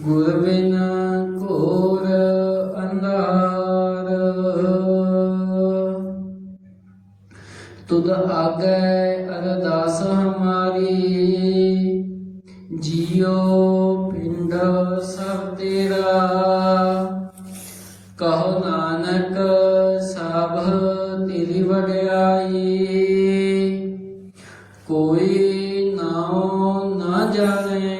ਗੁਰ ਬਿਨ ਘੋਰ ਅੰਧਾਰ। ਤੁਧ ਆਗੈ ਅਰਦਾਸ ਹਮਾਰੀ, ਜਿਉ ਪਿੰਡ ਸਭ ਤੇਰਾ। ਕਹੋ ਨਾਨਕ ਸਭ ਤੇਰੀ ਵਡਿਆਈ, ਕੋਈ ਨਾਉ ਨਾ ਜਾਣੇ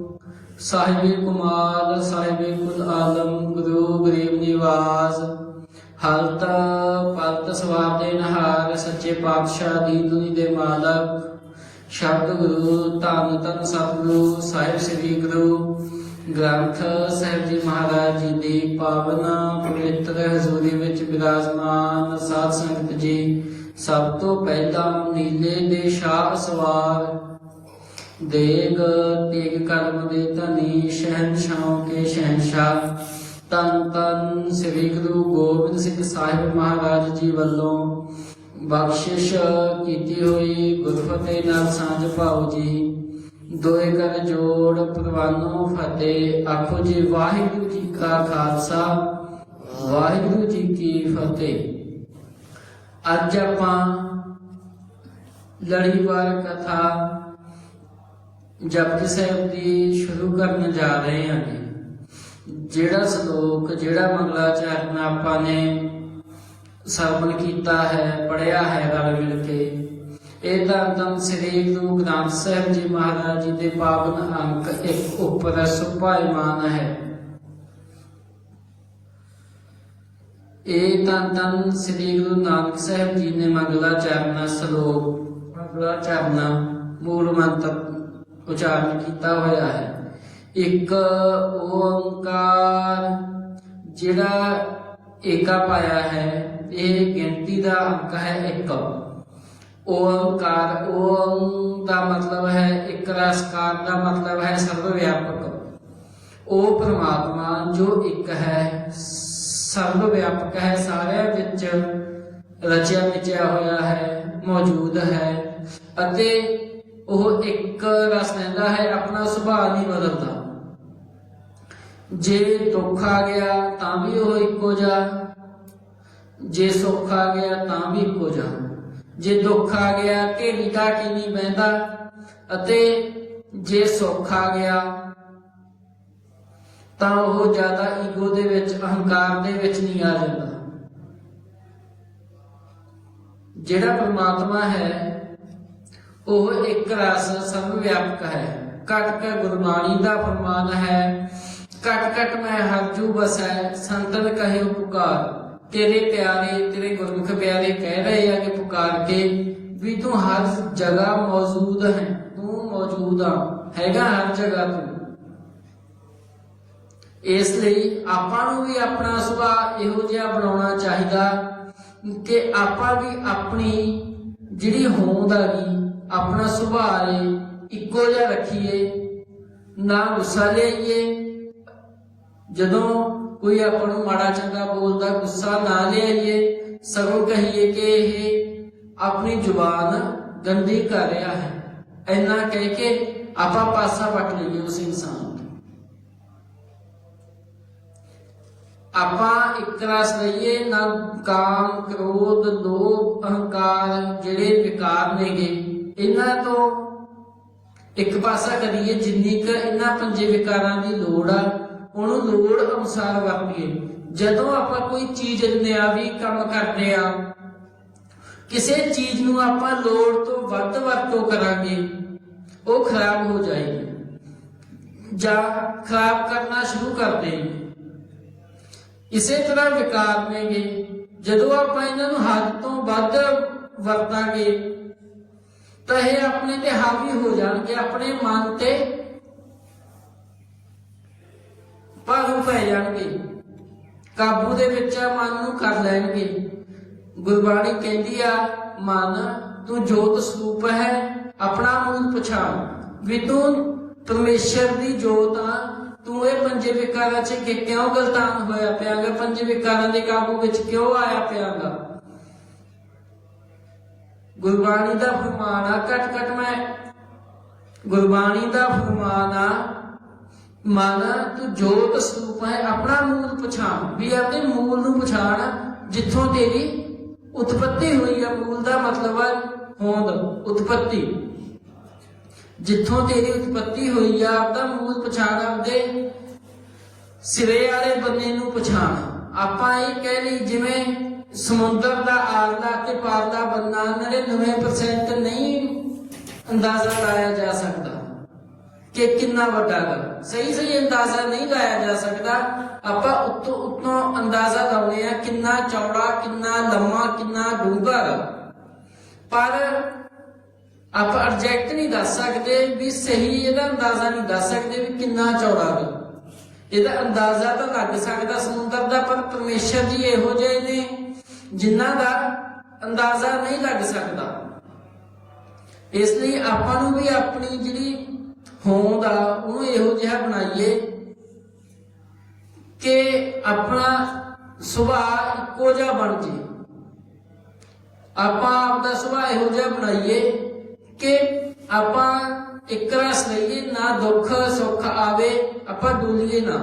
ਸਾਹਿਬੇ ਕੁਮਾਰ, ਸਾਹਿਬੇ ਕੁਲ ਆਲਮ, ਗੁਰੂ ਗਰੀਬ ਨਿਵਾਸ। ਹਲਤ ਪਲਤ ਸਵਾਰ ਦੇ ਨਹਾਰ ਸੱਚੇ ਪਾਤਸ਼ਾਹ ਦੀ ਦੁਨੀ ਦੇ ਮਾਲਕ। ਸ਼ਬਦ ਗੁਰੂ, ਧੰਨ ਧੰਨ ਸਤਿਗੁਰੂ, ਸਾਹਿਬ ਸ੍ਰੀ ਗੁਰੂ ਗ੍ਰੰਥ ਸਾਹਿਬ ਜੀ ਮਹਾਰਾਜ ਜੀ ਦੀ ਪਾਵਨ ਪਵਿੱਤਰ ਹਜ਼ੂਰੀ ਵਿੱਚ ਬਿਰਾਜਮਾਨ ਸਾਧ ਸੰਗਤ ਜੀ, ਸਭ ਤੋਂ ਪਹਿਲਾਂ ਨੀਲੇ ਦੇ ਸ਼ਾਹ ਸਵਾਰ ਦੇਗ ਤੇਗ ਕਰਮ ਦੇ ਧਨੀ, ਸ਼ਹਿਨਸ਼ਾਹ ਕੇ ਸ਼ਹਿਨਸ਼ਾਹ। ਤਨ ਤਨ ਸ੍ਰੀ ਗੁਰੂ ਗੋਬਿੰਦ ਸਿੰਘ ਸਾਹਿਬ ਮਹਾਰਾਜ ਜੀ ਵੱਲੋਂ ਬਖਸ਼ਿਸ਼ ਕੀਤੀ ਹੋਈ ਗੁਰਫਤਿਹ ਨਾਲ ਸਾਂਝ ਪਾਓ ਜੀ। ਦੋਏ ਕਰ ਜੋੜ ਪ੍ਰਵਾਨੋ ਫਤਿਹ। ਆਖੋ ਜੀ, ਵਾਹਿਗੁਰੂ ਜੀ ਕਾ ਖਾਲਸਾ, ਵਾਹਿਗੁਰੂ ਜੀ ਕੀ ਫਤਿਹ। ਅੱਜ ਆਪਾਂ ਲੜੀਵਾਰ ਕਥਾ ਜਪਜੀ ਸਾਹਿਬ ਦੀ ਸ਼ੁਰੂ ਕਰਨ ਜਾ ਰਹੇ ਹਾਂ ਜੀ ਜਿਹੜਾ ਸ਼ਲੋਕ, ਜਿਹੜਾ ਮੰਗਲਾਚਰਨ ਆਪਾਂ ਨੇ ਸਰਵਣ ਕੀਤਾ ਹੈ ਪੜਿਆ ਹੈ ਰਲ ਮਿਲ ਕੇ, ਇਹ ਤਾਂ ਤਮ ਸ੍ਰੀ ਗੁਰੂ ਗ੍ਰੰਥ ਸਾਹਿਬ ਜੀ ਮਹਾਰਾਜ ਜੀ ਦੇ ਪਾਵਨ ਅੰਕ ਇੱਕ ਉੱਪਰ ਸੁਭਾਇਮਾਨ ਹੈ। ਇਹ ਤਾਂ ਤਨ ਸ੍ਰੀ ਗੁਰੂ ਨਾਨਕ ਸਾਹਿਬ ਜੀ ਨੇ ਮੰਗਲਾਚਰਨ ਸ਼ਲੋਕ ਮੰਗਲਾਚਰਨ ਮੂਲ ਮੰਤਰ ਉਚਾਰਨ ਕੀਤਾ ਹੋਇਆ ਹੈ। ਇੱਕ ਓੰਕਾਰ ਜਿਹੜਾ ਏਕਾ ਪਾਇਆ ਹੈ, ਇਹ ਗਿਣਤੀ ਦਾ ਅੰਕ ਹੈ ਇੱਕ। ਓੰਕਾਰ ਓਮ ਦਾ ਮਤਲਬ ਹੈ, ਇੱਕ ਰਸਕਾਰ ਦਾ ਮਤਲਬ ਹੈ ਸਰਵ ਵਿਆਪਕ ਉਹ ਪ੍ਰਮਾਤਮਾ ਜੋ ਇੱਕ ਹੈ ਸਰਵ ਵਿਆਪਕ ਹੈ, ਸਾਰਿਆਂ ਵਿੱਚ ਰਚਿਆ ਮਿਚਿਆ ਹੋਇਆ ਹੈ, ਮੌਜੂਦ ਹੈ। ਅਤੇ ਉਹ ਇੱਕ ਰਸ ਲੈਂਦਾ ਹੈ, ਆਪਣਾ ਸੁਭਾਅ ਨਹੀਂ ਬਦਲਦਾ। ਜੇ ਦੁੱਖ ਆ ਗਿਆ, ਤਾਂ ਵੀ ਉਹ ਇੱਕੋ ਜਿਹਾ। ਜੇ ਸੁੱਖ ਆ ਗਿਆ, ਤਾਂ ਵੀ ਇੱਕੋ ਜਿਹਾ। ਜੇ ਦੁੱਖ ਆ ਗਿਆ, ਢੇਰੀ ਢਾਟੀ ਨਹੀਂ ਬਹਿੰਦਾ। ਅਤੇ ਜੇ ਸੁੱਖ ਆ ਗਿਆ, ਤਾਂ ਉਹ ਜ਼ਿਆਦਾ ਈਗੋ ਦੇ ਵਿੱਚ, ਅਹੰਕਾਰ ਦੇ ਵਿੱਚ ਨਹੀਂ ਆ ਜਾਂਦਾ। ਜਿਹੜਾ ਪਰਮਾਤਮਾ ਹੈ ਉਹ ਇੱਕ ਰਸ ਸਰਵ ਵਿਆਪਕ ਹੈ। ਕਟ ਕੇ ਗੁਰਬਾਣੀ ਦਾ ਫਰਮਾਨ ਹੈ ਕਟ ਕਟ ਮੈਂ ਹਰ ਜੂ ਬਸੈ, ਸੰਤਨ ਕਹੇ ਪੁਕਾਰ। ਤੇਰੇ ਪਿਆਰੇ, ਤੇਰੇ ਗੁਰਮੁਖ ਪਿਆਰੇ ਕਹਿ ਰਹੇ ਆ ਕਿ ਪੁਕਾਰ ਕੇ, ਵੀ ਤੂੰ ਹਰ ਜਗ੍ਹਾ ਮੌਜੂਦ ਹੈ, ਤੂੰ ਮੌਜੂਦ ਆ, ਹੈਗਾ ਹਰ ਜਗ੍ਹਾ ਤੂੰ। ਇਸ ਲਈ ਆਪਾਂ ਨੂੰ ਵੀ ਆਪਣਾ ਸੁਭਾਅ ਇਹੋ ਜਿਹਾ ਬਣਾਉਣਾ ਚਾਹੀਦਾ ਕਿ ਆਪਾਂ ਵੀ ਆਪਣੀ ਜਿਹੜੀ ਹੋਂਦ ਆ ਗਈ ਆਪਣਾ ਸੁਭਾਅ ਏ ਇੱਕੋ ਜਿਹਾ ਰੱਖੀਏ, ਨਾ ਗੁੱਸਾ ਲਿਆਈਏ। ਜਦੋਂ ਕੋਈ ਆਪਾਂ ਨੂੰ ਮਾੜਾ ਚੰਗਾ ਬੋਲਦਾ, ਗੁੱਸਾ ਨਾ ਲਿਆਈਏ, ਸਗੋਂ ਕਹੀਏ ਕਿ ਇਹ ਆਪਣੀ ਜ਼ੁਬਾਨ ਗੰਦੀ ਕਰ ਰਿਹਾ ਹੈ। ਐਨਾ ਕਹਿ ਕੇ ਆਪਾਂ ਪਾਸਾ ਵੱਟ ਲਈਏ ਉਸ ਇਨਸਾਨ ਤੋਂ ਆਪਾਂ ਇੱਕ ਰਸ ਲਈਏ ਨਾ ਕਾਮ, ਕ੍ਰੋਧ, ਲੋਭ, ਅਹੰਕਾਰ ਜਿਹੜੇ ਵਿਕਾਰ ਨੇਗੇ। ਇਹਨਾਂ ਤੋਂ ਇੱਕ ਪਾਸਾ ਕਰੀਏ, ਜਿੰਨੀ ਕ ਇਹਨਾਂ ਪੰਜੇ ਵਿਕਾਰਾਂ ਦੀ ਲੋੜ ਆ, ਉਹਨੂੰ ਲੋੜ ਅਨੁਸਾਰ ਵਰਤੀਏ। ਜਦੋਂ ਆਪਾਂ ਕੋਈ ਚੀਜ਼ ਨਿਆਵੀ ਕੰਮ ਕਰਦੇ ਆ, ਕਿਸੇ ਚੀਜ਼ ਨੂੰ ਆਪਾਂ ਲੋੜ ਤੋਂ ਵੱਧ ਵਰਤੋਂ ਕਰਾਂਗੇ, ਉਹ ਖਰਾਬ ਹੋ ਜਾਏਗੀ। ਜਾਂ ਖਰਾਬ ਕਰਨਾ ਸ਼ੁਰੂ ਕਰ ਦੇਗੀ ਇਸੇ ਤਰ੍ਹਾਂ ਵਿਕਾਰ ਨੇਗੇ। ਜਦੋਂ ਆਪਾਂ ਇਹਨਾਂ ਨੂੰ ਹੱਦ ਤੋਂ ਵੱਧ ਵਰਤਾਂਗੇ ਤਾਂ ਇਹ ਆਪਣੇ ਤੇ ਹਾਵੀ ਹੋ ਜਾਣਗੇ, ਆਪਣੇ ਮਨ ਤੇ ਭਾਰੂ ਪੈ ਜਾਣਗੇ। ਕਾਬੂ ਦੇ ਵਿੱਚ ਆ, ਮਨ ਨੂੰ ਕਰ ਲੈਣਗੇ। ਗੁਰਬਾਣੀ ਕਹਿੰਦੀ ਆ, ਮਨ, ਤੂੰ ਜੋਤ ਸਰੂਪ ਹੈ, ਆਪਣਾ ਮੂਲ ਪਛਾਣ। ਵੀ ਤੂੰ ਪਰਮੇਸ਼ਰ ਦੀ ਜੋਤ ਆ, ਤੂੰ ਇਹ ਪੰਜੇ ਵਿਕਾਰਾਂ 'ਚ ਕਿਉਂ ਗਲਤਾਨ ਹੋਇਆ ਪਿਆਗਾ? ਪੰਜੇ ਵਿਕਾਰਾਂ ਦੇ ਕਾਬੂ ਵਿੱਚ ਕਿਉਂ ਆਇਆ ਪਿਆਗਾ? ਗੁਰਬਾਣੀ ਦਾ ਫਰਮਾਨ ਆ ਘਟ ਘਟ ਮੈਂ। ਗੁਰਬਾਣੀ ਦਾ ਫਰਮਾਨ ਆ, ਮਨ ਤੂੰ ਜੋਤ ਸਰੂਪ ਹੈ, ਆਪਣਾ ਮੂਲ ਪਛਾਣ। ਵੀ ਆਪਣੇ ਮੂਲ ਨੂੰ ਪਛਾਣ, ਜਿੱਥੋਂ ਤੇਰੀ ਉਤਪਤੀ ਹੋਈ ਆ, ਮੂਲ ਦਾ ਮਤਲਬ ਹੈ ਹੋਂਦ, ਉਤਪਤੀ। ਜਿੱਥੋਂ ਤੇਰੀ ਉਤਪਤੀ ਹੋਈ ਆ, ਆਪਦਾ ਮੂਲ ਪਛਾਣ, ਆਪਦੇ ਸਿਰੇ ਵਾਲੇ ਬੰਦੇ ਨੂੰ ਪਛਾਣ। ਆਪਾਂ ਇਹ ਕਹਿ ਲਈ, ਜਿਵੇਂ ਸਮੁੰਦਰ ਦਾ ਆਰਲਾ ਤੇ ਪਾਰਲਾ ਬੰਨਾ 99% ਨਹੀਂ ਅੰਦਾਜ਼ਾ ਲਾਇਆ ਜਾ ਸਕਦਾ। ਕਿ ਕਿੰਨਾ ਵੱਡਾ ਹੈ ਸਹੀ ਸਹੀ ਅੰਦਾਜ਼ਾ ਨਹੀਂ ਲਾਇਆ ਜਾ ਸਕਦਾ। ਆਪਾਂ ਉੱਤੋਂ ਉੱਤੋਂ ਅੰਦਾਜ਼ਾ ਲਾਉਨੇ ਆ ਕਿੰਨਾ ਚੌੜਾ, ਕਿੰਨਾ ਲੰਮਾ, ਕਿੰਨਾ ਡੂੰਘਾ ਗਾ। ਪਰ ਆਪਾਂ ਐਗਜ਼ੈਕਟ ਨਹੀਂ ਦੱਸ ਸਕਦੇ ਵੀ ਸਹੀ ਇਹਦਾ ਅੰਦਾਜ਼ਾ ਨਹੀਂ ਦੱਸ ਸਕਦੇ ਵੀ ਕਿੰਨਾ ਚੌੜਾ ਗਾ। ਇਹਦਾ ਅੰਦਾਜ਼ਾ ਤਾਂ ਲੱਗ ਸਕਦਾ ਸਮੁੰਦਰ ਦਾ, ਪਰ ਪਰਮੇਸ਼ਰ ਜੀ ਇਹੋ ਜਿਹੇ ਨੇ। ਜਿਨ੍ਹਾਂ ਦਾ ਅੰਦਾਜ਼ਾ ਨਹੀਂ ਲੱਗ ਸਕਦਾ। ਇਸ ਲਈ ਆਪਾਂ ਨੂੰ ਵੀ ਆਪਣੀ ਜਿਹੜੀ ਹੋਂਦ ਆ, ਉਹਨੂੰ ਇਹੋ ਜਿਹਾ ਬਣਾਈਏ ਕਿ ਆਪਣਾ ਸੁਭਾਅ ਇੱਕੋ ਜਿਹਾ ਬਣ ਜੇ। ਆਪਾਂ ਆਪਦਾ ਸੁਭਾਅ ਇਹੋ ਜਿਹਾ ਬਣਾਈਏ ਕਿ ਆਪਾਂ ਇੱਕ ਰਸ ਲਈਏ, ਨਾ ਦੁੱਖ ਸੁੱਖ ਆਵੇ, ਆਪਾਂ ਡੁੱਲੀਏ ਨਾ।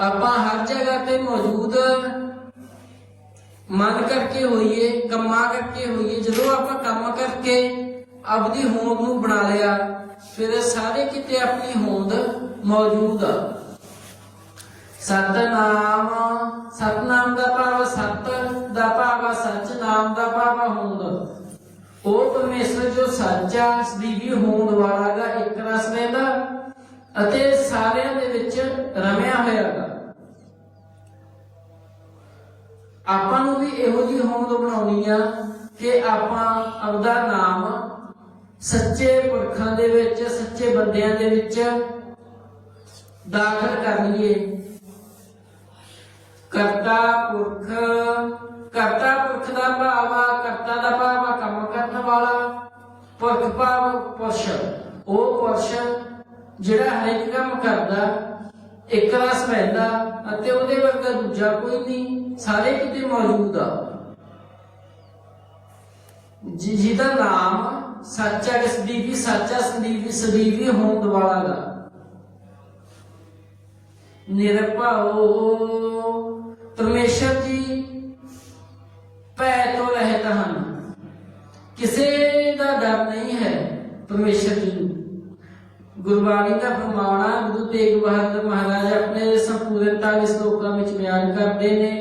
ਆਪਾਂ ਹਰ ਜਗ੍ਹਾ ਤੇ ਮੌਜੂਦ ਮਨ ਕਰਕੇ ਹੋਈਏ, ਕੰਮਾਂ ਕਰਕੇ ਹੋਈਏ, ਜਦੋਂ ਆਪਾਂ ਕੰਮ ਕਰਕੇ ਆਪਦੀ ਹੋਂਦ ਨੂੰ ਬਣਾ ਲਿਆ, ਫਿਰ ਸਾਰੇ ਕਿਤੇ ਆਪਣੀ ਹੋਂਦ ਮੌਜੂਦ ਆ। ਸਤਨਾਮ ਸਤਨਾਮ ਦਾ ਭਾਵ ਸਤ, ਦਾ ਭਾਵ ਆ ਸੱਚ, ਨਾਮ ਦਾ ਭਾਵ ਹੋਂਦ। ਉਹ ਪਰਮੇਸ਼ਰ ਜੋ ਸੱਚਾ ਸਦੀਵੀ ਹੋਂਦ ਵਾਲਾ ਦਾ ਇੱਕ ਰਸ ਰਹਿੰਦਾ। ਅਤੇ ਸਾਰਿਆਂ ਦੇ ਵਿੱਚ ਰਮਿਆ ਹੋਇਆ ਗਾ ਆਪਾਂ ਨੂੰ ਵੀ ਇਹੋ ਜਿਹੀ ਹੋਂਦ ਬਣਾਉਣੀ ਆ ਕਿ ਆਪਾਂ ਆਪਦਾ ਨਾਮ ਸੱਚੇ ਪੁਰਖਾਂ ਦੇ ਵਿੱਚ, ਸੱਚੇ ਬੰਦਿਆਂ ਦੇ ਵਿੱਚ ਦਾਖਲ ਕਰ ਲਈਏ। ਕਰਤਾ ਪੁਰਖ ਕਰਤਾ ਪੁਰਖ ਦਾ ਭਾਵ ਆ, ਕਰਤਾ ਦਾ ਭਾਵ ਆ ਕੰਮ ਕਰਨ ਵਾਲਾ, ਪੁਰਖ ਭਾਵ ਪੁਰਸ਼। ਉਹ ਪੁਰਸ਼ ਜਿਹੜਾ ਹਰ ਇੱਕ ਕੰਮ ਕਰਦਾ, ਇੱਕ ਰਸ ਰਹਿੰਦਾ ਅਤੇ ਉਹਦੇ ਵਰਗਾ ਦੂਜਾ ਕੋਈ ਨਹੀਂ, ਸਾਰੇ ਕਿਤੇ ਮੌਜੂਦ ਆ। ਜਿਹਦਾ ਨਾਮ ਸੱਚਾ ਸਦੀਵੀ ਸੱਚਾ ਸਦੀਵੀ ਸਦੀਵੀ ਹੋਂਦ ਵਾਲਾ ਦਾ ਨਿਰਭਉ ਪਰਮੇਸ਼ਰ ਜੀ, ਭੈ ਤੋਂ ਰਹਿਤ ਹਨ। ਕਿਸੇ ਦਾ ਡਰ ਨਹੀਂ ਹੈ ਪਰਮੇਸ਼ਰ ਜੀ ਗੁਰਬਾਣੀ ਦਾ ਫਰਮਾਨਾ ਗੁਰੂ ਤੇਗ ਬਹਾਦਰ ਮਹਾਰਾਜ ਆਪਣੇ ਸੰਪੂਰਨਤਾ ਦੇ ਸ਼ਲੋਕਾਂ ਵਿੱਚ ਬਿਆਨ ਕਰਦੇ ਨੇ।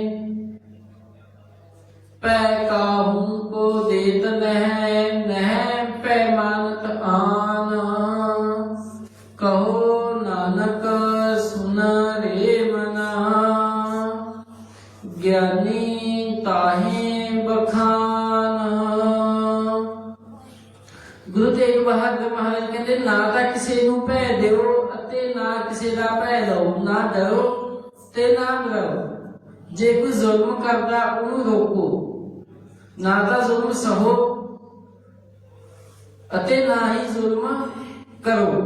ਪੈ ਕਾਹੂ ਕੋ ਦੇਤ ਨਹਿ ਗੁਰੂ ਤੇਗ ਬਹਾਦਰ ਮਹਾਰਾਜ ਕਹਿੰਦੇ, ਨਾ ਤਾਂ ਕਿਸੇ ਨੂੰ ਭੈ ਦਿਓ ਅਤੇ ਨਾ ਕਿਸੇ ਦਾ ਭੈ ਲਓ, ਨਾ ਡਰੋ ਤੇ ਨਾ ਡਰੋ ਜੇ ਕੋਈ ਜ਼ੁਲਮ ਕਰਦਾ, ਉਹਨੂੰ ਰੋਕੋ। ਨਾ ਤਾਂ ਜ਼ੁਲਮ ਸਹੋ ਅਤੇ ਨਾ ਹੀ ਜ਼ੁਲਮ ਕਰੋ।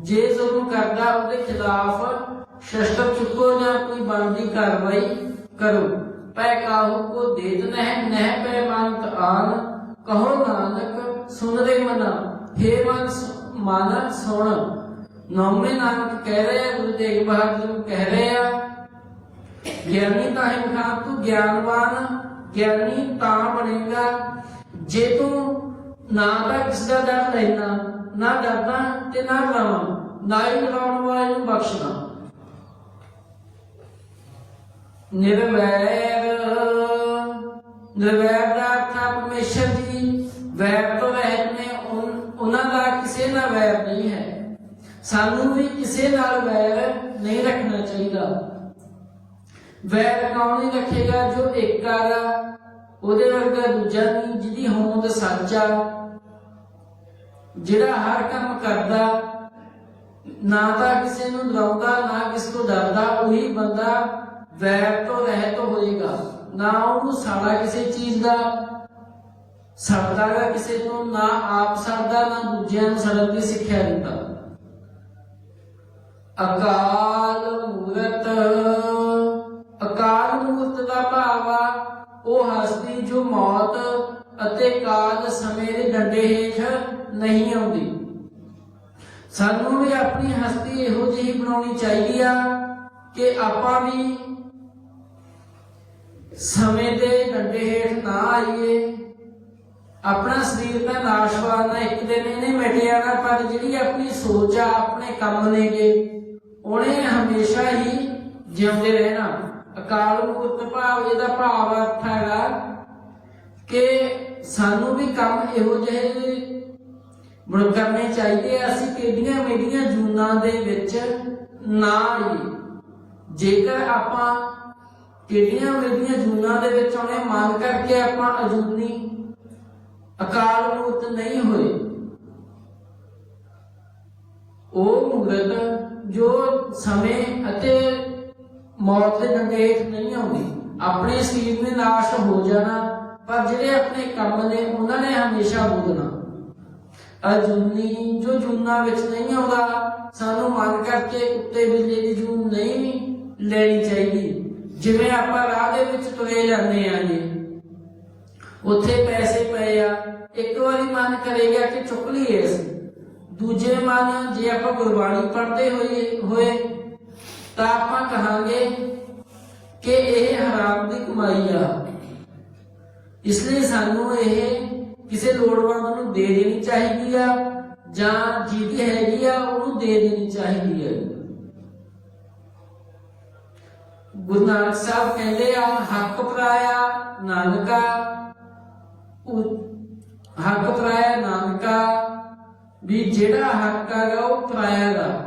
ਜੇ ਜ਼ੁਲਮ ਕਰਦਾ, ਉਹਦੇ ਖਿਲਾਫ ਸ਼ਸਤਰ ਚੁੱਕੋ ਜਾਂ ਕੋਈ ਬਣਦੀ ਕਾਰਵਾਈ ਕਰੋ। ਪੈ ਕਾਹੂ ਕੋ ਦੇਤ ਨਹਿ ਨਹਿ ਪੈ ਮੰਤ ਆਨ, ਕਹੋ ਨਾਨਕ ਸੁਨ ਰੇ ਮਨਾ ਹੇ ਸੁਣ। ਨੌਵੇਂ ਨਾਨਕ ਕਹਿ ਰਹੇ ਆ ਗੁਰੂ ਤੇਗ ਬਹਾਦਰ ਕਹਿ ਰਹੇ ਆ ਗਿਆਨੀ ਤਾਂ ਹੈ ਮਖਾ ਤੂੰ ਗਿਆਨਵਾਨ, ਗਿਆਨੀ ਤਾਂ ਬਣੇਗਾ। ਜੇ ਤੂੰ ਨਾ ਤਾਂ ਕਿਸ ਦਾ ਡਰ ਲੈਣਾ, ਨਾ ਡਰਦਾ ਤੇ ਨਾ ਡਰਾਵਾਂ, ਨਾ ਹੀ ਡਰਾਉਣ ਵਾਲੇ ਨੂੰ ਬਖਸ਼ਣਾ। ਨਿਰਵੈਰ ਨਿਰਵੈਰ ਸਾਨੂੰ ਵੀ ਕਿਸੇ ਨਾਲ ਵੈਰ ਨਹੀਂ ਰੱਖਣਾ ਚਾਹੀਦਾ। ਵੈਰ ਕੌਣ ਨਹੀਂ ਰੱਖੇਗਾ ਜੋ ਇੱਕ ਹੈਗਾ ਉਹਦੇ ਵਰਗਾ ਦੂਜਾ ਨਹੀਂ, ਜਿਹਦੀ ਹੋਂਦ ਸੱਚ ਜਿਹੜਾ ਹਰ ਕੰਮ ਕਰਦਾ, ਨਾ ਤਾਂ ਕਿਸੇ ਨੂੰ ਡਰਾਉਂਦਾ, ਨਾ ਕਿਸੇ ਤੋਂ ਡਰਦਾ, ਉਹੀ ਬੰਦਾ ਵੈਰ ਤੋਂ ਰਹਿਤ ਹੋਏਗਾ। ਨਾ ਉਹਨੂੰ ਸਾੜਾ ਕਿਸੇ ਚੀਜ਼ ਦਾ ਸੜਦਾਗਾ ਕਿਸੇ ਤੋਂ ਨਾ ਆਪ ਸੜਦਾ, ਨਾ ਦੂਜਿਆਂ ਨੂੰ ਸੜਨ ਦੀ ਸਿੱਖਿਆ ਦਿੰਦਾ। ਅਕਾਲ ਮੂਰਤ। ਅਕਾਲ ਮੂਰਤ ਦਾ ਭਾਵ ਆ, ਉਹ ਹਸਤੀ ਜੋ ਮੌਤ ਅਤੇ ਕਾਲ ਸਮੇਂ ਦੇ ਡੰਡੇ ਹੇਠ ਨਹੀਂ ਆਉਂਦੀ। ਸਾਨੂੰ ਵੀ ਆਪਣੀ ਹਸਤੀ ਇਹੋ ਜਿਹੀ ਬਣਾਉਣੀ ਚਾਹੀਦੀ ਆ ਕਿ ਆਪਾਂ ਵੀ ਸਮੇਂ ਦੇ ਡੰਡੇ ਹੇਠ ਨਾ ਆਈਏ। ਆਪਣਾ ਸਰੀਰ ਤਾਂ ਨਾਸ਼ਵਾਨ ਹੈ ਇੱਕ ਦਿਨ ਇਹਨੇ ਮਿਟ ਜਾਣਾ ਪਰ ਜਿਹੜੀ ਆਪਣੀ ਸੋਚ ਆ, ਆਪਣੇ ਕੰਮ ਨੇਗੇ। ਉਹਨੇ ਹਮੇਸ਼ਾ ਹੀ ਜਿਉਂਦੇ ਰਹਿਣਾ। ਅਕਾਲ ਮੂਰਤ ਭਾਵ, ਇਹਦਾ ਭਾਵ ਅਰਥ ਹੈਗਾ ਕਿ ਸਾਨੂੰ ਵੀ ਕੰਮ ਇਹੋ ਜਿਹੇ ਬਣ ਕਰਨੇ ਚਾਹੀਦੇ ਆ। ਅਸੀਂ ਕਿਹੜੀਆਂ ਮੇਡੀਆਂ ਜੂਨਾਂ ਦੇ ਵਿੱਚ ਨਾ ਆਈਏ। ਜੇਕਰ ਆਪਾਂ ਕਿਹੜੀਆਂ ਮੇਡੀਆਂ ਜੂਨਾਂ ਦੇ ਵਿੱਚ ਆਉਣੇ ਮੰਨ ਕਰਕੇ ਆਪਾਂ ਅਜੂਨੀ ਅਕਾਲ ਮੂਰਤ ਨਹੀਂ ਹੋਏ, ਉਹ ਮੂਰਤ ਜੋ ਸਮੇਂ ਅਤੇ ਮੌਤ ਦੇ ਡੰਡੇ ਹੇਠ ਨਹੀਂ ਆਉਂਦੀ, ਆਪਣੇ ਸਰੀਰ ਨੇ ਨਾਸ਼ ਹੋ ਜਾਣਾ, ਪਰ ਜਿਹੜੇ ਆਪਣੇ ਕੰਮ ਨੇ, ਉਹਨਾਂ ਨੇ ਹਮੇਸ਼ਾ ਬੁੱਧਣਾ ਅਜੂਨੀ ਜੋ ਜੂਨਾ ਵਿੱਚ ਨਹੀਂ ਆਉਂਦਾ, ਸਾਨੂੰ ਮਨ ਕਰਕੇ ਕੁੱਤੇ ਬਿੱਲੇ ਦੀ ਜੂਨ ਨਹੀਂ ਲੈਣੀ ਚਾਹੀਦੀ। ਜਿਵੇਂ ਆਪਾਂ ਰਾਹ ਦੇ ਵਿੱਚ ਤੁਰੇ ਜਾਂਦੇ ਆਂ ਜੀ, ਉੱਥੇ ਪੈਸੇ ਪਏ ਆ, ਇੱਕ ਵਾਰੀ ਮਨ ਕਰੇਗਾ ਕਿ ਚੁੱਕ ਲਈਏ ਅਸੀਂ। ਦੂਜੇ ਮਨ ਜੇ ਆਪਾਂ ਗੁਰਬਾਣੀ ਪੜ੍ਹਦੇ ਹੋਈਏ ਹੋਏ, ਤਾਂ ਆਪਾਂ ਕਹਾਂਗੇ ਕਿ ਇਹ ਹਰਾਮ ਦੀ ਕਮਾਈ ਆ। ਇਸ ਲਈ ਸਾਨੂੰ ਇਹ ਕਿਸੇ ਲੋੜਵੰਦ ਨੂੰ ਦੇ ਦੇਣੀ ਚਾਹੀਦੀ ਆ, ਜਾਂ ਜਿਹਦੀ ਹੈਗੀ ਆ, ਉਹਨੂੰ ਦੇ ਦੇਣੀ ਚਾਹੀਦੀ ਹੈ ਗੁਰੂ ਨਾਨਕ ਸਾਹਿਬ ਕਹਿੰਦੇ ਆ, ਹੱਕ ਪਰਾਇਆ ਨਾਨਕਾ ਹੱਕ ਪਰਾਇਆ ਨਾਨਕਾ ਵੀ ਜਿਹੜਾ ਹੱਕ ਹੈਗਾ ਉਹ ਪਰਾਇਆ ਦਾ।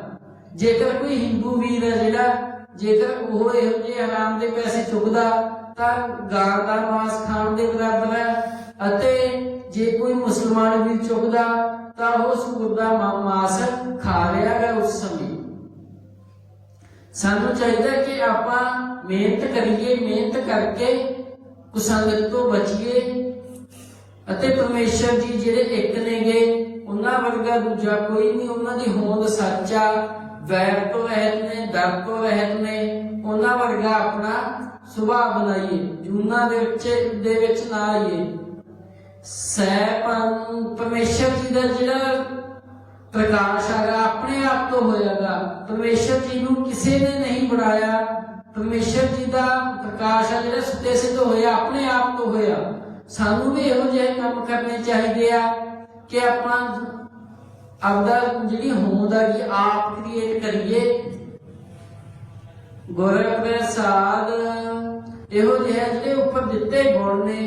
ਜੇਕਰ ਕੋਈ ਹਿੰਦੂ ਵੀਰ ਹੈ ਜਿਹੜਾ, ਜੇਕਰ ਉਹ ਇਹੋ ਜਿਹੇ ਹਰਾਮ ਦੇ ਪੈਸੇ ਚੁੱਕਦਾ, ਤਾਂ ਗਾਂ ਦਾ ਮਾਸ ਖਾਣ ਦੇ ਬਰਾਬਰ ਹੈ। ਅਤੇ ਜੇ ਕੋਈ ਮੁਸਲਮਾਨ ਵੀ ਚੁੱਕਦਾ, ਤਾਂ ਉਹ ਸੂਰ ਦਾ ਮਾਸ ਖਾ ਰਿਹਾ ਹੈ ਉਸ ਸਮੇਂ। ਸਾਨੂੰ ਚਾਹੀਦਾ ਕਿ ਆਪਾਂ ਮਿਹਨਤ ਕਰੀਏ, ਮਿਹਨਤ ਕਰਕੇ ਕੁਸੰਗਤ ਤੋਂ ਬਚੀਏ। ਅਤੇ ਪਰਮੇਸ਼ਰ ਜੀ ਜਿਹੜੇ ਇੱਕ ਨੇਗੇ ਉਹਨਾਂ ਵਰਗਾ ਦੂਜਾ ਕੋਈ ਨਹੀਂ, ਉਹਨਾਂ ਦੀ ਹੋਂਦ ਸੱਚਾ, ਵੈਰ ਤੋਂ ਰਹਿਤ ਨੇ, ਡਰ ਤੋਂ ਰਹਿਤ ਨੇ, ਉਹਨਾਂ ਵਰਗਾ ਆਪਣਾ ਸੁਭਾਅ ਬਣਾਈਏ, ਜੂਨਾ ਦੇ ਵਿੱਚ ਦੇ ਵਿੱਚ ਨਾ ਆਈਏ। ਸੈਪਨ ਪਰਮੇਸ਼ਰ ਜੀ ਦਾ ਜਿਹੜਾ ਪ੍ਰਕਾਸ਼ ਹੈਗਾ ਆਪਣੇ ਆਪ ਤੋਂ ਹੋਇਆਗਾ ਪਰਮੇਸ਼ਰ ਜੀ ਨੂੰ ਕਿਸੇ ਨੇ ਨਹੀਂ ਬਣਾਇਆ। ਪਰਮੇਸ਼ਰ ਜੀ ਦਾ ਪ੍ਰਕਾਸ਼ ਹੈ ਜਿਹੜਾ ਸੁੱਤੇ ਸਿੱਧ ਹੋਇਆ, ਆਪਣੇ ਆਪ ਤੋਂ ਹੋਇਆ। ਸਾਨੂੰ ਵੀ ਇਹੋ ਜਿਹੇ ਕੰਮ ਕਰਨੇ ਚਾਹੀਦੇ ਆ। ਕਿ ਆਪਾਂ ਆਪਦਾ ਜਿਹੜੀ ਹੋਂਦ ਆਪ ਕ੍ਰੀਏਟ ਕਰੀਏ। ਗੁਰ ਪ੍ਰਸਾਦ ਇਹੋ ਜਿਹੇ ਜਿਹੜੇ ਉੱਪਰ ਦਿੱਤੇ ਗੁਣ ਨੇ।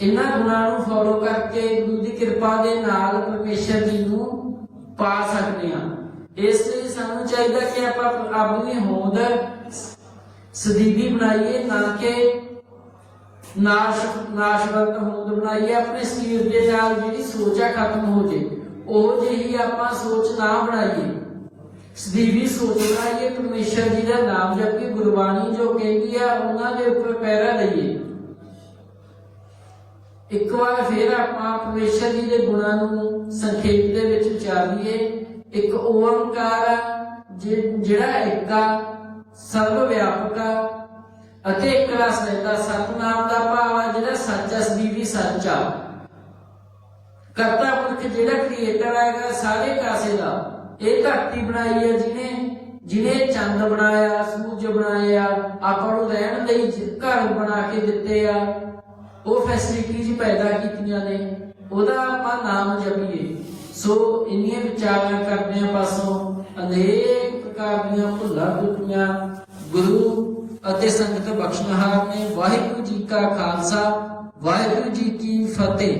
ਇਹਨਾਂ ਗੁਣਾਂ ਨੂੰ ਫੋਲੋ ਕਰਕੇ ਗੁਰੂ ਦੀ ਕਿਰਪਾ ਦੇ ਨਾਲ ਪਰਮੇਸ਼ਰ ਜੀ ਨੂੰ ਪਾ ਸਕਦੇ ਹਾਂ। ਇਸ ਲਈ ਸਾਨੂੰ ਚਾਹੀਦਾ ਕਿ ਆਪਾਂ ਆਪਣੀ ਹੋਂਦ ਸਦੀਵੀ ਬਣਾਈਏ, ਨਾ ਕਿ ਨਾਸ਼ ਨਾਸ਼ਵੰਤ ਹੋਂਦ ਬਣਾਈਏ, ਆਪਣੇ ਸਰੀਰ ਦੇ ਨਾਲ ਜਿਹੜੀ ਸੋਚ ਆ ਖਤਮ ਹੋ ਜੇ, ਉਹ ਜਿਹੀ ਆਪਾਂ ਸੋਚ ਨਾ ਬਣਾਈਏ। ਸਦੀਵੀ ਸੋਚ ਬਣਾਈਏ, ਪਰਮੇਸ਼ਰ ਜੀ ਦਾ ਨਾਮ ਜਪੀ ਗੁਰਬਾਣੀ ਜੋ ਕਹਿੰਦੀ ਆ, ਉਹਨਾਂ ਦੇ ਉੱਪਰ ਪੈਰਾ ਲਈਏ। ਇੱਕ ਵਾਰ ਫਿਰ ਆਪਾਂ ਪਰਮੇਸ਼ਰ ਜੀ ਦੇ ਗੁਣਾਂ ਨੂੰ ਸੰਖੇਪ ਦੇ ਵਿੱਚ ਵਿਚਾਰੀਏ ਇੱਕ ਓੰਕਾਰ ਜਿਹੜਾ ਇੱਕ ਆ ਸਰਵ ਵਿਆਪਕ ਆ ਅਤੇ ਇੱਕ ਰਸ ਸਤਨਾਮ ਦਾ ਭਾਵ ਆ ਜਿਹੜਾ ਸੱਚਾ ਸਦੀਵੀ ਸੱਚਾ ਕਰਤਾ ਪੁਰਖ ਜਿਹੜਾ ਕ੍ਰੀਏਟਰ ਹੈਗਾ, ਸਾਰੇ ਕਾਸੇ ਦਾ, ਇਹ ਧਰਤੀ ਬਣਾਈ ਹੈ ਜਿਹਨੇ ਜਿਹਨੇ ਚੰਦ ਬਣਾਇਆ, ਸੂਰਜ ਬਣਾਇਆ, ਆਪਾਂ ਨੂੰ ਰਹਿਣ ਲਈ ਘਰ ਬਣਾ ਕੇ ਦਿੱਤੇ ਆ। ਉਹ ਫੈਸਿਲਿਟੀਜ਼ ਪੈਦਾ ਕੀਤੀਆਂ ਨੇ, ਉਹਦਾ ਆਪਾਂ ਨਾਮ ਜਪੀਏ। ਸੋ ਇੰਨੀਆਂ ਵਿਚਾਰਾਂ ਕਰਦਿਆਂ ਪਾਸੋਂ ਅਨੇਕ ਪ੍ਰਕਾਰ ਦੀਆਂ ਭੁੱਲਾਂ ਟੁੱਟੀਆਂ ਗੁਰੂ ਅਤੇ ਸੰਗਤ ਬਖਸ਼ਣਹਾਰ ਨੇ ਵਾਹਿਗੁਰੂ ਜੀ ਕਾ ਖਾਲਸਾ ਵਾਹਿਗੁਰੂ ਜੀ ਕੀ ਫਤਿਹ।